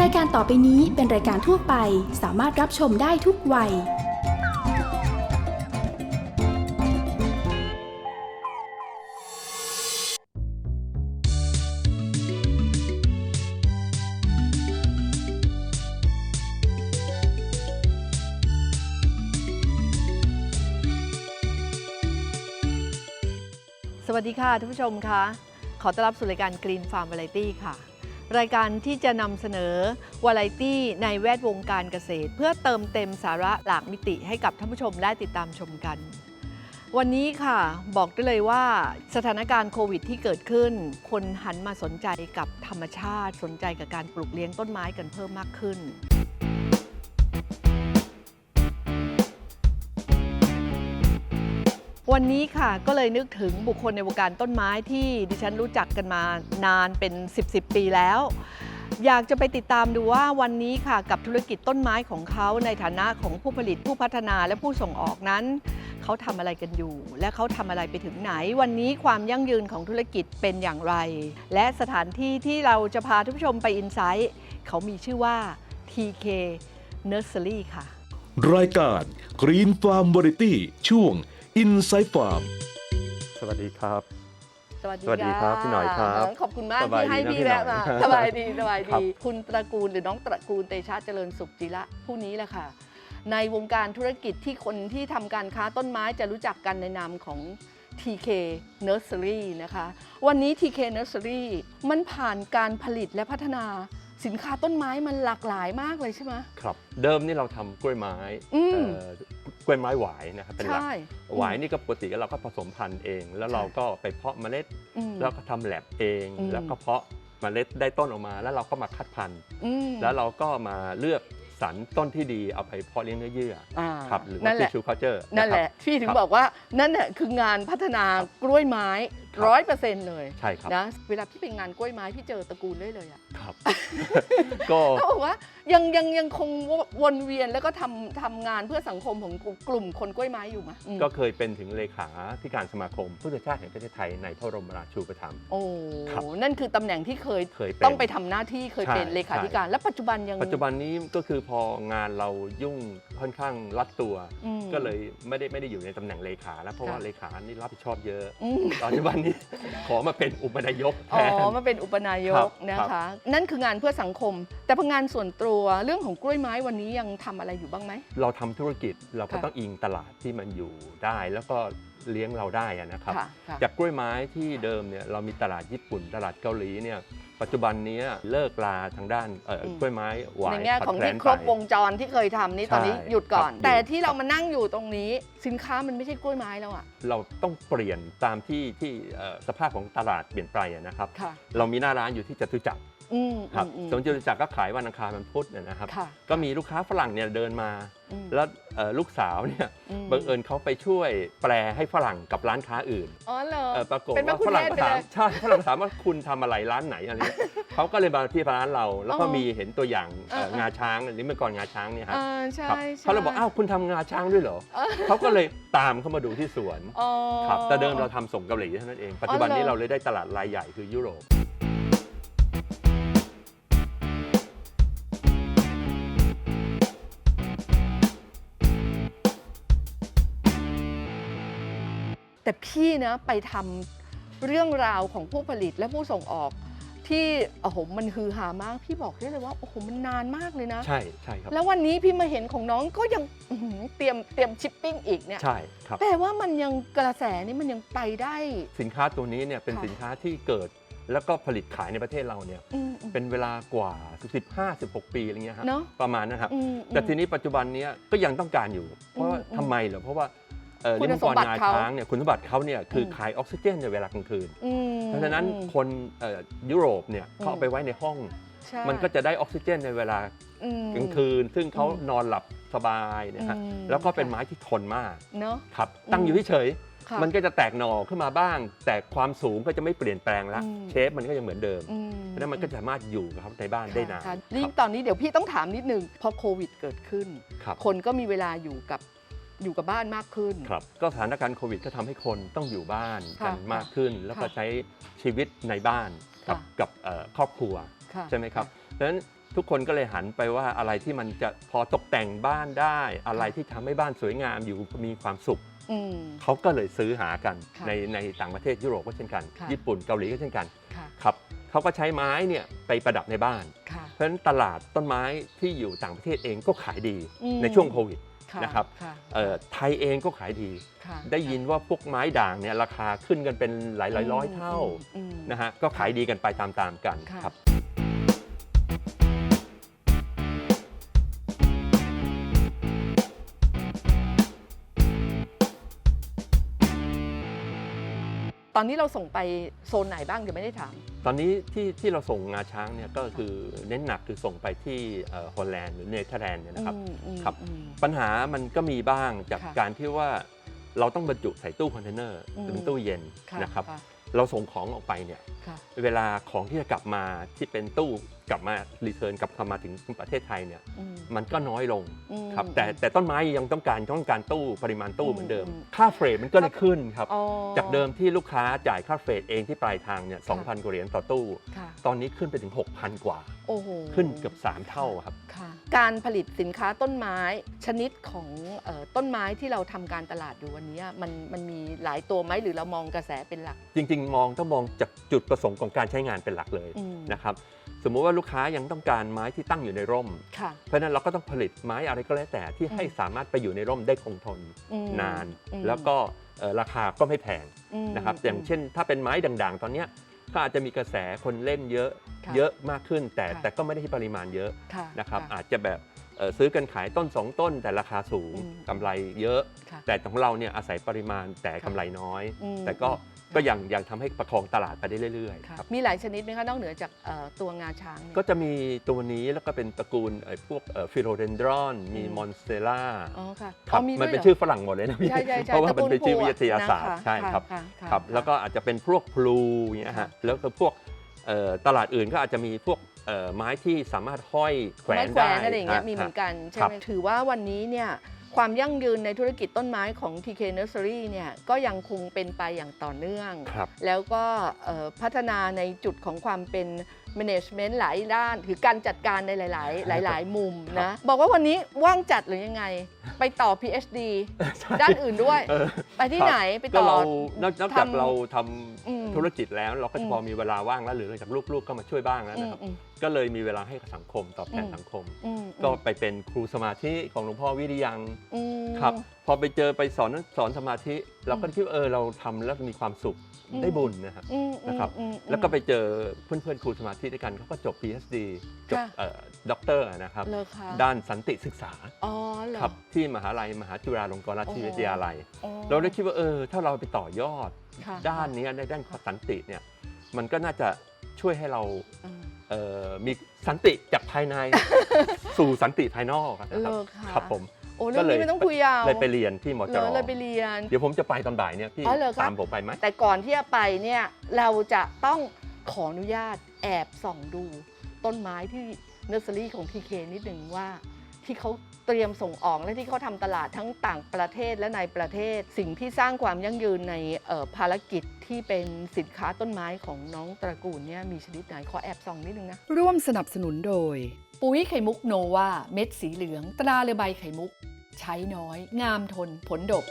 รายการต่อไปนี้เป็นรายการทั่วไป สามารถรับชมได้ทุกวัย สวัสดีค่ะท่านผู้ชมคะขอต้อนรับสู่รายการ Green Farm Variety ค่ะ รายการที่จะนำเสนอวาไรตี้ในแวดวงการเกษตร เพื่อเติมเต็มสาระหลากมิติให้กับท่านผู้ชมได้ติดตามชมกัน วันนี้ค่ะบอกได้เลยว่าสถานการณ์โควิดที่เกิดขึ้น คนหันมาสนใจกับธรรมชาติ สนใจกับการปลูกเลี้ยงต้นไม้กันเพิ่มมากขึ้น วันนี้ค่ะก็เลยนึกถึงบุคคลในวงการต้นไม้ที่ดิฉันรู้จักกันมานานเป็น 10 10 ปีแล้ว อยากจะไปติดตามดูว่าวันนี้ค่ะกับธุรกิจต้นไม้ของเขาในฐานะของผู้ผลิตผู้พัฒนาและผู้ส่งออกนั้นเขาทำอะไรกันอยู่ และเขาทำอะไรไปถึงไหน วันนี้ความยั่งยืนของธุรกิจเป็นอย่างไร และสถานที่ที่เราจะพาท่านผู้ชมไปอินไซต์เขามีชื่อว่า TK Nursery ค่ะ รายการ Green Farm Variety ช่วง Inside Farm สวัสดีครับ สวัสดีสวัสดีครับพี่หน่อยครับขอบคุณมากสบายที่ให้ดีนะพี่พี่หน่แวะอยมาครับสบายดีสบายครัดี บ คุณตระกูลหรือน้องตระกูลเตชะเจริญสุขจิระผู้นี้แหละค่ะ ในวงการธุรกิจที่คนที่ทำการค้าต้นไม้จะรู้จักกันในนามของ TK Nursery นะคะ วันนี้ TK Nursery มันผ่านการผลิตและพัฒนาสินค้าต้นไม้มันหลากหลายมากเลยใช่ไหม ครับ เดิมนี่เราทำกล้วยไม้อืม เอ่อ กล้วยไม้หวายนะครับเป็นหลัก ใช่หวายนี่ก็ปกติเราก็ผสมพันธุ์เอง แล้วเราก็ไปเพาะเมล็ด อืม แล้วก็ทำแลบเอง อืม แล้วก็เพาะเมล็ดได้ต้นออกมา แล้วเราก็มาคัดพันธุ์ อืมแล้วเราก็มาเลือกสรรต้นที่ดีเอาไปเพาะเลี้ยงเนื้อเยื่ออ่าครับหรือนั่ว่านแหทิละชชูคัลเจอร์นั่นแหละ พี่ถึงครับ บอกว่านั่นแหละคืองานพัฒนากล้วยไม้ค รับร้อยเปอร์เซ็นต์เลยใช่ครับนะเวลาพี่ไปงานกล้วยไม้พี่เจอตระกูลได้เลยอะครับก็เขาบอกว่ายังยังยังคงวนเวียนแล้วก็ทำทำงานเพื่อสังคมของกลุ่มคนกล้วยไม้อยู่ไหมอืมก็เคยเป็นถึงเลขาธิการสมาคมผู้สื่อชาติแห่งประเทศไทยในพระบรมราชูปถัมภ์โอ้ครับนั่นคือตำแหน่งที่เคยเคยเป็นต้องไปทำหน้าที่เคยเป็นใช่เลขาธิการ และปัจจุบันยังปัจจุบันนี้ก็คือพองานเรายุ่งค่อนข้างรัดตัว อืม ก็เลยไม่ได้ไม่ได้อยู่ในตำแหน่งเลขาแล้วเพราะว่าค่ะ เลขานี่รับผิดชอบเยอะ อืมปัจจุบันนี้ ขอมาเป็นอุปนายกแทอ๋อนมาเป็นอุปนายครักบ นะครัคะบนั่นคืองานเพื่อสังคม แต่พองานส่วนตัวเรื่องของกล้วยไม้วันนี้ยังทำอะไรอยู่บ้างไหม เราทำธุรกิจเราก็ค่ะ ต้องอิงตลาดที่มันอยู่ได้ แล้วก็เลี้ยงเราได้อะนะครับ ค่ะค่ะ จากกล้วยไม้ที่เดิมเนี่ยเรามีตลาดญี่ปุ่น ตลาดเกาหลีเนี่ย ปัจจุบันนี้เลิกลาทางด้านเอ่ออมกล้วยไม้หวายในแง่ของผัดแคลที่นครบไปวงจรที่เคยทำนี่ใช่ตอนนี้หยุดก่อนครับแต่หยุดที่เราครับมานั่งอยู่ตรงนี้ สินค้ามันไม่ใช่กล้วยไม้แล้วอะเราต้องเปลี่ยนตามที่ที่เอ่อสภาพของตลาดเปลี่ยนไปอะนะครับค่ะเรามีหน้าร้านอยู่ที่จตุจักร อืมครับอืมสวนจตุจักรก็ขายวันอังคารวันพุธเนยนะครับ ค่ะก็มีลูกค้าฝรั่งเนี่ยเดินมา อืมแล้วเอ่อลูกสาวเนี่ยอืมบังเอิญเขาไปช่วยแปลให้ฝรั่งกับร้านค้าอื่นอ๋อเหรอ เอ่อปรากฏเป็นพระว่าคุณฝรั่งเทศก็ไปถาเลมยใช่ฝรั่งถามว่าคุณทำอะไรร้านไหนอะไรเงี้ยเขาก็เลยมาที่ร้านเรา แล้วก็อ๋อมีเห็นตัวอย่างเอ่อเออเออ งาช้างหรือเมื่อก่อนงาช้างเนี่ยครับ อ่าใช่ครับใช่ เขาเลยบอก อ้าว คุณทำงาช้างด้วยเหรอ เออ เขาก็เลยตามเข้ามาดูที่สวน อ๋อ ครับ แต่เดิมเราทำส่งเกาหลีเท่านั้นเอง ปัจจุบันอ๋อเหรอนี้เราเลยได้ตลาดรายใหญ่คือยุโรป แต่พี่นะไปทำเรื่องราวของผู้ผลิตและผู้ส่งออกที่โอ้โหมันฮือฮามาก พี่บอกได้เลยว่าโอ้โหมันนานมากเลยนะ ใช่ใช่ครับ แล้ววันนี้พี่มาเห็นของน้องก็ยังอื้อหือเตรียมเตรียมชิปปิ้งอีกเนี่ยใช่ครับแปลว่ามันยังกระแสนี่มันยังไปได้ สินค้าตัวนี้เนี่ยเป็นค่ะสินค้าที่เกิดแล้วก็ผลิตขายในประเทศเราเนี่ยอืมอืมเป็นเวลากว่า 15 16 ปีอะไรเงี้ยครับเนอะประมาณนะครับอืมแต่ทีนี้ปัจจุบันเนี้ยก็ยังต้องการอยู่ เพราะว่าอืมทำไมเหรอเพราะว่าเอ่อ คุณลิ้นมังกรงสมบัติงาเขาช้างเนี่ยคุณสมบัติเขาเนี่ยคืออมขายออกซิเจนในเวลากลางคืนอืมเพราะฉะนั้นอืมคนเอ่อยุโรปเนี่ยเขาอืเอามไปไว้ในห้องใช่มันก็จะได้ออกซิเจนในเวลาอืมกลางคืน ซึ่งเขาอืมนอนหลับสบายนะฮะอืมแล้วก็เป็นค่ะไม้ที่ทนมากเนาะครับตั้งอยู่เฉยค่ะๆมันก็จะแตกหน่อขึ้นมาบ้าง แต่ความสูงก็จะไม่เปลี่ยนแปลงละอืมเชฟมันก็ยังเหมือนเดิมอืเพราะฉะนั้นมันก็จะสามารถอยู่กับเขาในบ้านได้นานค่ะคนี่รับตอนนี้เดี๋ยวพี่ต้องถามนิดนึงพอโควิดเกิดขึ้นครับคนก็มีเวลาอยู่กับ อยู่กับบ้านมากขึ้น ครับก็สถานการณ์โควิดก็ทำให้คนต้องอยู่บ้านกันค่ะมากขึ้น แล้วก็ค่ะใช้ชีวิตในบ้านกับค่ะ กับเอ่อครอบครัว ค่ะใช่ไหมครับดังนั้นทุกคนก็เลยหันไปว่าอะไรที่มันจะพอตกแต่งบ้านได้ อะไรที่ทำให้บ้านสวยงามอยู่มีความสุข อืม เขาก็เลยซื้อหากันค่ะในในต่างประเทศยุโรปก็เช่นกัน ค่ะ ญี่ปุ่นเกาหลีก็เช่นกันค่ะครับเขาก็ใช้ไม้เนี่ยไปประดับในบ้าน ค่ะ เพราะฉะนั้นตลาดต้นไม้ที่อยู่ต่างประเทศเองก็ขายดีอืม ในช่วงโควิดค่ะ นะครับค่ะเอ่อไทยเองก็ขายดีค่ะได้ยินว่าพวกไม้ด่างเนี่ยราคาขึ้นกันเป็นหลายหลายร้อยเท่าอืมนะฮะก็ขายดีกันไปตามๆกันค่ะครับ ตอนนี้เราส่งไปโซนไหนบ้างเดี๋ยวไม่ได้ถาม ตอนนี้ที่ที่เราส่งงาช้างเนี่ยก็คือเน้นหนักคือส่งไปที่เอ่อฮอลแลนด์หรือเนเธอร์แลนด์เนี่ยนะครับอืมอืมครับอืมปัญหามันก็มีบ้างจากค่ะการที่ว่าเราต้องบรรจุใส่ตู้คอนเทนเนอร์อืมเป็นตู้เย็นค่ะนะครับค่ะเราส่งของออกไปเนี่ยค่ะเวลาของที่จะกลับมาที่เป็นตู้กลับมารีเทิร์นกลับเข้ามาถึงประเทศไทยเนี่ยอืม มันก็น้อยลงอืมครับแต่แต่ต้นไม้ยังต้องการต้องการตู้ปริมาณตู้อืมเหมือนเดิม อืม ค่าเฟรดมันก็เลยขึ้นครับ อ๋อ จากเดิมที่ลูกค้าจ่ายค่าเฟรดเองที่ปลายทางเนี่ยค่ะ 2,000กว่าเหรียญต่อตู้ ค่ะ ตอนนี้ขึ้นไปถึง 6,000 กว่า โอ้โหขึ้นเกือบ 3 เท่าครับ ค่ะ การผลิตสินค้าต้นไม้ชนิดของเอ่อต้นไม้ที่เราทำการตลาดอยู่วันนี้มันมันมีหลายตัวไหมหรือเรามองกระแสเป็นหลัก จริง ๆ มองต้องมองจากจุดประสงค์ของการใช้งานเป็นหลักเลยอืม นะครับ สมมุติว่าลูกค้ายังต้องการไม้ที่ตั้งอยู่ในร่ม ค่ะ เพราะฉะนั้นเราก็ต้องผลิตไม้อะไรก็แล้วแต่ที่ให้อืมสามารถไปอยู่ในร่มได้คงทนอืมนาน อืมแล้วก็เอ่อราคาก็ไม่แพงมนะครับอย่างเช่น ถ้าเป็นไม้ด่างๆ ตอนเนี้ยก็อาจจะมีกระแสคนเล่นเยอะค่ะเยอะมากขึ้น แต่ค่ะ แต่ก็ไม่ได้ที่ปริมาณเยอะค่ะนะครับค่ะอาจจะแบบเอ่อซื้อกันขายต้น 2 ต้น แต่ราคาสูงอืมกำไรเยอะ ค่ะ แต่ของเราเนี่ยอาศัยปริมาณแต่กำไรน้อย อืมแต่ก็อืม ก็ยังยังทำให้ประคองตลาดไปได้เรื่อยๆค่ะครับมีหลายชนิดไหมคะนอกเหนือจากเอ่อตัวงาช้างเนี่ย ก็จะมีตัวนี้แล้วก็เป็นตระกูลไอ้พวกฟิโรเดนดรอน มีอืมมอนสเตล่าอ๋อค่ะครับอ๋อมันเป็นด้วยชื่อหรฝรั่งหมดเลยนะพี่ใช่ใช่ใช่เพราะว่ามันเป็นชื่อตระกูลวิทยาศาสตร์นะคะใช่ครับค่ะค่ะครับค่ะแล้วก็อาจจะเป็นพวกพลูอย่างเงี้ยฮะค่ะแล้วก็พวกเอ่อตลาดอื่นก็อาจจะมีพวกเอ่อไม้ที่สามารถห้อยแขวไม้นแขวได้นอะไรอย่างเงี้ยฮะมีเหมือนกันใช่ครับไหมถือว่าวันนี้เนี่ย ความยั่งยืนในธุรกิจต้นไม้ของ TK Nursery เนี่ยก็ยังคงเป็นไปอย่างต่อเนื่องครับแล้วก็เอ่อพัฒนาในจุดของความเป็น management หลายด้านคือการจัดการในหลาย ๆ หลาย ๆ มุมนะ บอกว่าวันนี้ว่างจัดหรือยังไง ไปต่อ PhD ด้านอื่นด้วยเออไปที่ครับไหนไปก็ต่อเรานอกนอกจากทำเราทอืมำธุรกิจแล้วเราก็อืจะมพอมีเวลาว่างแล้วหรือจากลูก ๆ ก็มาช่วยบ้างแล้วอืนะมครับอืมก็เลยมีเวลาให้กับสังคมตอบแทนอืมสังคมอืมก็ไปเป็นครูสมาธิของหลวงพ่อวิริยังอืมครับ พอไปเจอไปสอนสอนสมาธิ เราก็คิดว่าเออเราทำแล้วมีความสุขอืมได้บุญนะครับอืมนะครับอืมอืมแล้วก็ไปเจอเพื่อนๆครูสมาธิด้วยกันเขาก็จบ PhD จบค่ะเอ่อด็อกเตอร์นะครับเลอคะด้านสันติศึกษาอ๋อเหรอครับที่มหาลัยมหาจุฬาลงกรณราชวิทยาลัยอ๋อเราได้คิดว่าเออถ้าเราไปต่อยอดค่ะด้านเนี้ยในด้านสันติเนี่ยมันก็น่าจะช่วยให้เราอืมเอ่อมีสันติจากภายในสู่สันติภายนอกอะนะคเลรับอค่ะครับผม โอ้เรื่องนี้ไม่ต้องคุยยาวเลยไปเรียนที่มจเลรยเลยไปเรียน เดี๋ยวผมจะไปตอนบ่ายเนี่ยพี่อ๋อเหรอครับตามผมไปไหมแต่ก่อนที่จะไปเนี่ยเราจะต้องขออนุญาตแอบส่องดู ต้นไม้ที่เนอร์เซอรี่ของ TK นิดหนึ่งว่าที่เขา เตรียมส่งออกและที่เขาทำตลาดทั้งต่างประเทศและในประเทศ สิ่งที่สร้างความยั่งยืนในออภารกิจที่เป็นสินค้าต้นไม้ของน้องตระกูลเนี่ยมีชนิดไหนขอแอบส่องนิดนึงนะ ร่วมสนับสนุนโดย ปุ๋ยไข่มุกโนวาเม็ดสีเหลือง ตราเรือใบไข่มุก ใช้น้อย งามทนผลดก